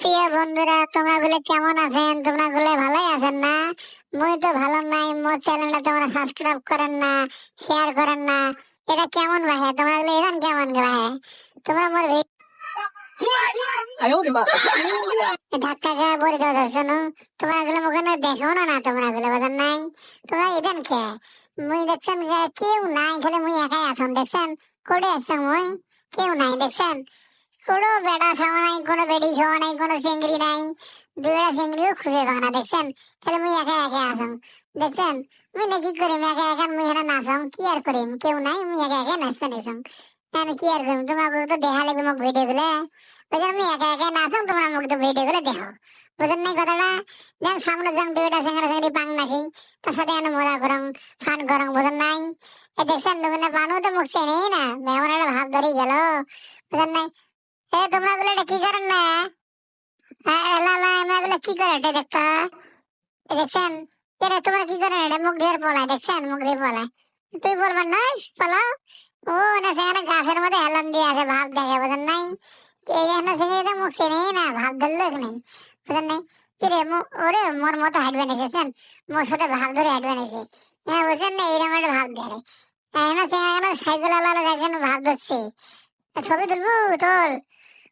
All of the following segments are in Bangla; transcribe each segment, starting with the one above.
প্রিয় বন্ধুরা, তোমরা গুলো কেমন আছেন? তোমরা গুলো ভালোই আছেন না? মই তো ভালো নাই মো চ্যানেলটা তোমরা সাবস্ক্রাইব করেন না শেয়ার করেন না। এটা কেমন ভাই তোমরা গুলো এরান কেমন ভাই তোমরা মোর দেখছেন কেউ নাই, খালি মুই একাই দেখছেন? কেউ নাই, দেখছেন? কোনো বেটা ছাওয়া নাই, কোনো বেডি ছাওয়া নাই, কোনো চিংড়ি নাই। দুইটা চিংড়িও খুঁজে পাও না, দেখছেন? তাহলে মুই একা একা আসম দেখছেন? মুই না কি করিম, একা একা মুই হেরা নাচম কি আর করিম? কেউ নাই, মুই একা একা নাচবে নাচম আমি কি আর করিম? তোমাকে তো দেখা লাগবে মোক ভিডিও গুলো বুঝলেন আমি একা একা নাচম তোমরা মোক তো ভিডিও গুলো দেখো বুঝলেন নাই কথাটা? যেন সামনে যাম দুইটা চিংড়া চিংড়ি পাং নাকি তার সাথে আমি মজা করং ফান করং বুঝলেন নাই? দেখছেন দুগুনে পানু তো মুখ চেনেই না। এমন একটা ভাব ধরেই গেল। বুঝলেন নাই? এ, তোমরা গুলো এটা কি করেন না? লা লা আমরা গুলো কি করে এটা দেখছেন? এটা তোমরা কি করেন এটা? মুখ দিয়ে পলায় দেখছেন? মুখ দিয়ে পলায় তুই বলবার না ও, না সেখানে গাছের মধ্যে হেলান দিয়ে আছে, ভাব দেখে, বুঝেন নাই? এই এখানে সেখানে মুখ চেনেই না, ভাব ধরলো এখানে বুঝেন নাই? কি রে, মু- ওরে, মোর মতো হাঁটবে নিয়েছেন মোর সাথে ভাব ধরে হাঁটবে নিয়েছে হ্যাঁ না এইরকম একটা ভাব ধরে। এখানে সেখানে সাইকেল আলাদা দেখেন, ভাব ধরছে। ছবি তুলবো তোল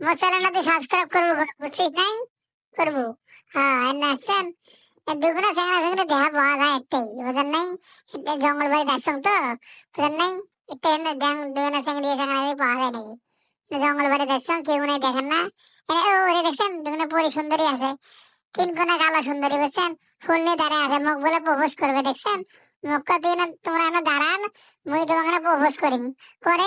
চ্যানেলটা সাবস্ক্রাইব করব বুঝছিস নাই? করব। হ্যাঁ আর নাচছেন দুগুণা সেখানে সেখানে দেখা পাওয়া যায় একটাই বুঝেন নাই? একটা জঙ্গল বাড়ি যাচ্ছেন তো বুঝেন নাই? একটা এনে দেন দুগুণা সেখানে সেখানে পাওয়া যায় নাকি? জঙ্গল বাড়ি যাচ্ছেন কেউ নাই দেখেন না? ওরে দেখছেন? দুগুণা পরি সুন্দরী আছে। তিন কোনা কালো সুন্দরী, বুঝছেন? ফুল নিয়ে দাঁড়ায় আছে, মুখ বলে প্রপোজ করবে, দেখছেন? মুখটা তুই না তোমরা এনে দাঁড়ান, মুই তোমাকে প্রপোজ করিম। করে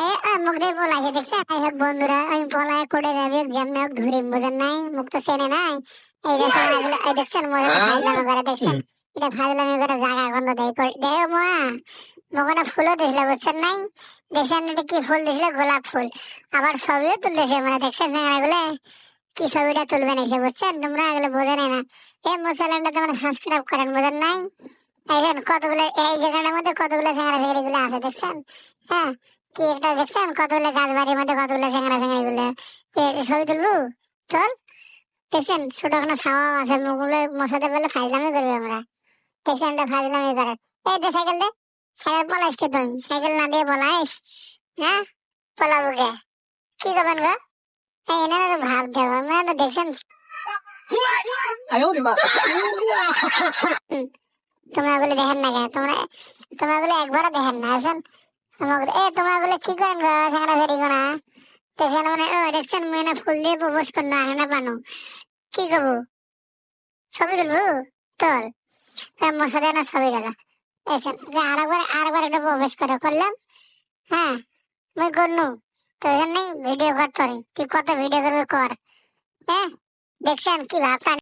মুখ দিয়ে পলাইছে দেখছেন এই হোক বন্ধুরা আমি পলায় করে যাবে যেমন হোক ধরিম বুঝেন নাই মুখ তো চেনে নাই। এই দেখছেন এগুলো এই দেখছেন মজা করে দেখছেন? এটা ফাইলামি করে জায়গা গন্ধ দেয় করে। দেয় মা মোকানা ফুলও দিছিল বুঝছেন নাই? দেখছেন এটা কি ফুল দিছিল? গোলাপ ফুল। আবার ছবিও তুলতেছে মানে দেখছেন কি ছবিটা তুলবে নাকি বুঝছেন? তোমরা এগুলো বোঝে না। এই মশলাটা তোমরা সাবস্ক্রাইব করেন বুঝেন নাই? কতগুলো এই জায়গাটার মধ্যে কতগুলো আছে দেখছেন? হ্যাঁ? কি একটা দেখছেন? কতগুলো গাছ বাড়ির মধ্যে কতগুলো সেঙ্গারা সেঙ্গারি গুলো ছবি তুলবো? চল। দেখছেন? ছোট কোনো ছাওয়া আছে, মুখগুলো মশাতে বলে ফাইজলামি করবে আমরা। দেখছেন এটা ফাইজলামি করে। এই যে সাইকেল দে। সাইকেল পলাইস কে তুমি সাইকেল না দিয়ে পলাইস? হ্যাঁ? পলাবো কে? কি করবেন গো? এনারা তো ভাব দেবো আপনারা তো দেখছেন? তোমরা ওগুলো দেখেন না কেন তোমরা তোমরা ওগুলো একবারও দেখেন না। আসেন। এ তোমরা ওগুলো কি করেন গো সেখানে না করল কি করব ছবি তুলবো? তোর মশা দেয় না ছবি দিল দেখছেন যে আরেকবার আরেকবার একটা প্রবেশ করে করলাম হ্যাঁ মুই করনু তো ভিডিও কর তোর তুই কত ভিডিও করবি কর হ্যাঁ দেখছেন কি ভাবটা